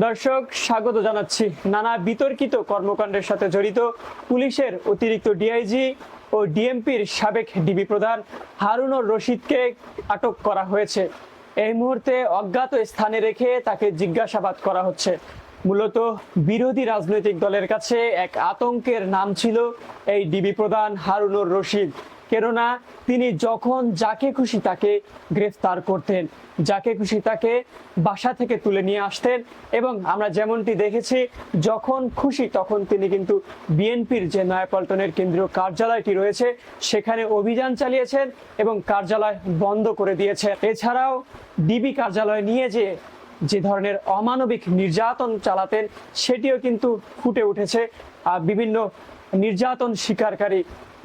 দর্শক, স্বাগত জানাচ্ছি নানা বিতর্কিত কর্মকাণ্ডের সাথে জড়িত পুলিশের অতিরিক্ত ডিআইজি ও ডিএমপির সাবেক ডিবি প্রধান হারুনুর রশিদকে আটক করা হয়েছে। এই মুহূর্তে অজ্ঞাত স্থানে রেখে তাকে জিজ্ঞাসাবাদ করা হচ্ছে। মূলত বিরোধী রাজনৈতিক দলের কাছে এক আতঙ্কের নাম ছিল এই ডিবি প্রধান হারুনুর রশিদ। কেননা তিনি যখন যাকে খুশি তাকে গ্রেফতার করতেন, যাকে খুশি তাকে বাসা থেকে তুলে নিয়ে আসতেন এবং আমরা যেমনটি দেখেছি, যখন খুশি তখন তিনি কিন্তু বিএনপির যে নয়াপল্টনের কেন্দ্রীয় কার্যালয়টি রয়েছে, সেখানে অভিযান চালিয়েছেন এবং কার্যালয় বন্ধ করে দিয়েছেন। এছাড়াও ডিবি কার্যালয় নিয়ে যে যে ধরনের অমানবিক নির্যাতন চালাতেন, সেটিও কিন্তু ফুটে উঠেছে। বিভিন্ন নির্যাতন স্বীকারকারী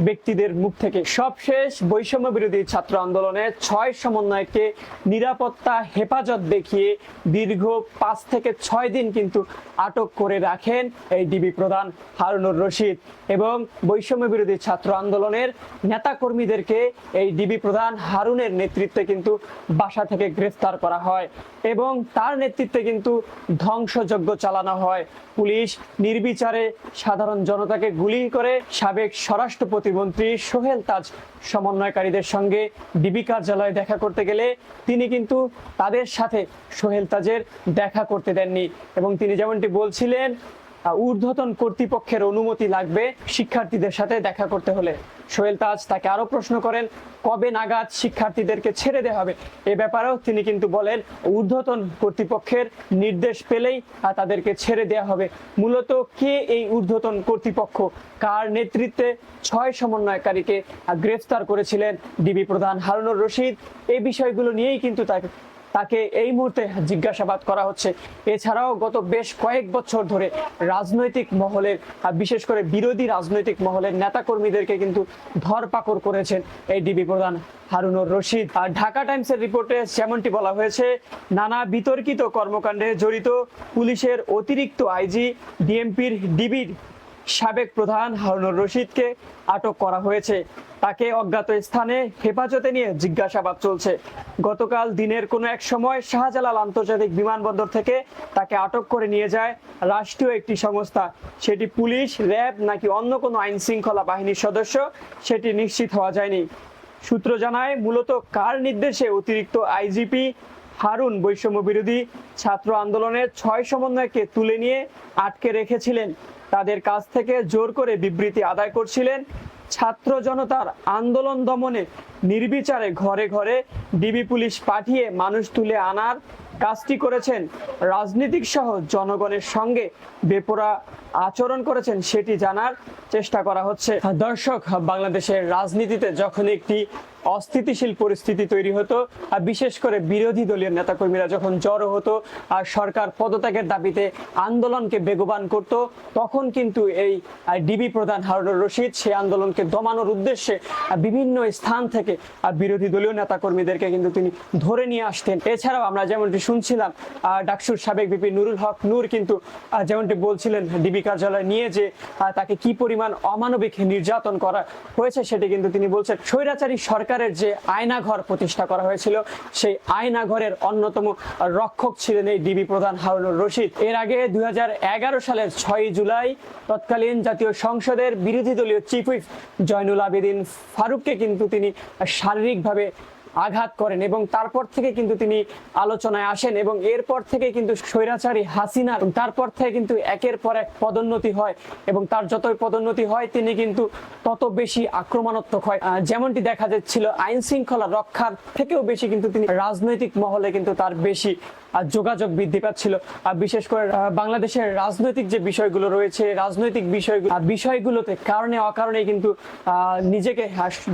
ব্যক্তিদের মুখ থেকে সবশেষ বৈষম্য বিরোধী ছাত্র আন্দোলনে ছয় সমন্বয়কে নিরাপত্তা, হেফাজত দেখিয়ে দীর্ঘ পাঁচ থেকে ছয় দিন কিন্তু আটক করে রাখেন এই ডিবি প্রধান হারুনুর রশিদ এবং বৈষম্য বিরোধী ছাত্র আন্দোলনের নেতাকর্মীদেরকে এই ডিবি প্রধান হারুনের নেতৃত্বে কিন্তু বাসা থেকে গ্রেফতার করা হয় এবং তার নেতৃত্বে কিন্তু ধ্বংসযজ্ঞ চালানো হয়। পুলিশ নির্বিচারে সাধারণ জনতাকে গুলি করে সাবেক স্বরাষ্ট্র প্রতিমন্ত্রী সোহেল তাজ সমন্বয়কারীদের সঙ্গে ডিবি কার্যালয়ে দেখা করতে গেলে তিনি কিন্তু তাদের সাথে সোহেল তাজের দেখা করতে দেননি। এবং তিনি যেমনটি বলছিলেন ঊর্ধ্বতন কর্তৃপক্ষের অনুমতি লাগবে শিক্ষার্থীদের সাথে দেখা করতে হলে। সোহেল তাজ তাকে আরও প্রশ্ন করেন, কবে নাগাদ শিক্ষার্থীদেরকে ছেড়ে দেওয়া হবে? এ ব্যাপারেও তিনি কিন্তু বলেন, ঊর্ধ্বতন কর্তৃপক্ষের নির্দেশ পেলেই তাদেরকে ছেড়ে দেওয়া হবে। মূলত কে এই ঊর্ধ্বতন কর্তৃপক্ষ? কার নেতৃত্বে ছয় সমন্বয়কারীকে গ্রেফতার করেছিলেন ডিবি প্রধান হারুনুর রশিদ? এই বিষয়গুলো নিয়েই কিন্তু তাকে তাকে এই মুহূর্তে জিজ্ঞাসাবাদ করা হচ্ছে। এছাড়াও গত বেশ কয়েক বছর ধরে রাজনৈতিক মহলের বিশেষ করে বিরোধী রাজনৈতিক মহলের নেতাকর্মীদেরকে কিন্তু ধরপাকড় করেছেন এই ডিবি প্রধান হারুনুর রশিদ। আর ঢাকা টাইমসের রিপোর্টে যেমনটি বলা হয়েছে, নানা বিতর্কিত কর্মকাণ্ডে জড়িত পুলিশের অতিরিক্ত আইজি, ডিএমপির ডিবির সাবেক প্রধান হারুনুর রশিদকে আটক করা হয়েছে। তাকে অজ্ঞাত স্থানে হেফাজতে নিয়ে জিজ্ঞাসাবাদ চলছে। গতকাল দিনের কোনো এক সময় শাহজালাল আন্তর্জাতিক বিমানবন্দর থেকে তাকে আটক করে নিয়ে যায় রাষ্ট্রীয় একটি সংস্থা। সেটি পুলিশ, র্যাব নাকি অন্য কোনো আইন শৃঙ্খলা বাহিনীর সদস্য, সেটি নিশ্চিত হওয়া যায়নি। সূত্র জানায়, মূলত কার নির্দেশে অতিরিক্ত আইজিপি হারুন বৈষম্য বিরোধী ছাত্র আন্দোলনের ছয় সমন্বয়কে তুলে নিয়ে আটকে রেখেছিলেন। তাদের কাছ থেকে জোর করে বিবৃতি আদায় করছিলেন ছাত্র জনতার আন্দোলন দমনে নির্বিচারে ঘরে ঘরে ডিবি পুলিশ পাঠিয়ে মানুষ তুলে আনার কাজটি করেছেন রাজনীতিক সহ জনগণের সঙ্গে বেপরা আচরণ করেছেন সেটি জানার চেষ্টা করা হচ্ছে। দর্শক, বাংলাদেশের রাজনীতিতে যখন একটি অস্থিতিশীল পরিস্থিতি তৈরি হতো, আর বিশেষ করে বিরোধী দলীয় নেতাকর্মীরা যখন জড়ো হতো, আর সরকার পদত্যাগের দাবিতে আন্দোলনকে বেগবান করত, তখন কিন্তু এই ডিবি প্রধান হারুনুর রশিদ সেই আন্দোলনকে দমানোর উদ্দেশ্যে বিভিন্ন স্থান থেকে আহ, বিরোধী দলীয় নেতাকর্মীদেরকে কিন্তু তিনি ধরে নিয়ে আসতেন। এছাড়াও আমরা যেমনটি শুনছিলাম ডাকসুর সাবেক বিপি নুরুল হক নূর কিন্তু যেমনটি বলছিলেন ডিবি কার্যালয় নিয়ে যে তাকে কি পরিমাণ অমানবিক নির্যাতন করা হয়েছে সেটি কিন্তু তিনি বলছেন স্বৈরাচারী সরকারের যে আয়নাঘর প্রতিষ্ঠা করা হয়েছিল সেই আয়নাঘরের অন্যতম রক্ষক ছিলেন এই ডিবি প্রধান হারুনুর রশিদ। এর আগে দুই হাজার এগারো সালের ছয় জুলাই তৎকালীন জাতীয় সংসদের বিরোধী দলীয় চিফ হুইপ জয়নুল আবেদিন ফারুককে কিন্তু তিনি শারীরিকভাবে আঘাত করেন এবং তারপর থেকে কিন্তু তিনি আলোচনায় আসেন এবং এরপর থেকে কিন্তু স্বৈরাচারী হাসিনা তারপর থেকে কিন্তু একের পর এক পদোন্নতি হয় এবং তার যতই পদোন্নতি হয়, তিনি কিন্তু তত বেশি আক্রমণাত্মক হয়। যেমনটি দেখা যাচ্ছিল, আইন শৃঙ্খলা রক্ষার থেকেও বেশি কিন্তু তিনি রাজনৈতিক মহলে কিন্তু তার বেশি যোগাযোগ বৃদ্ধি পাচ্ছিল। আর বিশেষ করে বাংলাদেশের রাজনৈতিক যে বিষয়গুলো রয়েছে, রাজনৈতিক বিষয়গুলো বিষয়গুলোতে কারণে অকারণে কিন্তু নিজেকে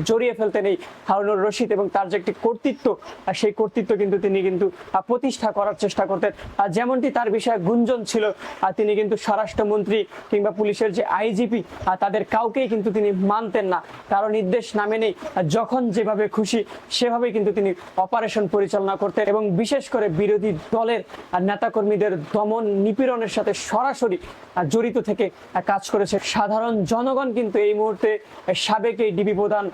জড়িয়ে ফেলতেন এই হারুনুর রশিদ এবং তার যে একটি কর্তৃত্ব আহ, সেই কর্তৃত্ব কিন্তু তিনি কিন্তু প্রতিষ্ঠা করার চেষ্টা করতেন। আর যেমনটি তার বিষয়ে গুঞ্জন ছিল আহ, তিনি কিন্তু স্বরাষ্ট্রমন্ত্রী কিংবা পুলিশের যে আইজিপি তাদের কাউকেই কিন্তু তিনি মানতেন না। কারও নির্দেশ না মেনেই যখন যেভাবে খুশি সেভাবে কিন্তু তিনি অপারেশন পরিচালনা করতেন এবং বিশেষ করে বিরোধী দলের আহ, নেতাকর্মীদের দমন নিপীড়নের সাথে সরাসরি জড়িত থেকে কাজ করেছে। সাধারণ জনগণ কিন্তু এই মুহূর্তে সাবেক এই ডিবি প্রধান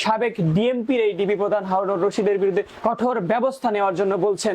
সাবেক ডিএমপির এই ডিবি প্রধান হারুনুর রশিদের বিরুদ্ধে কঠোর ব্যবস্থা নেওয়ার জন্য বলছেন।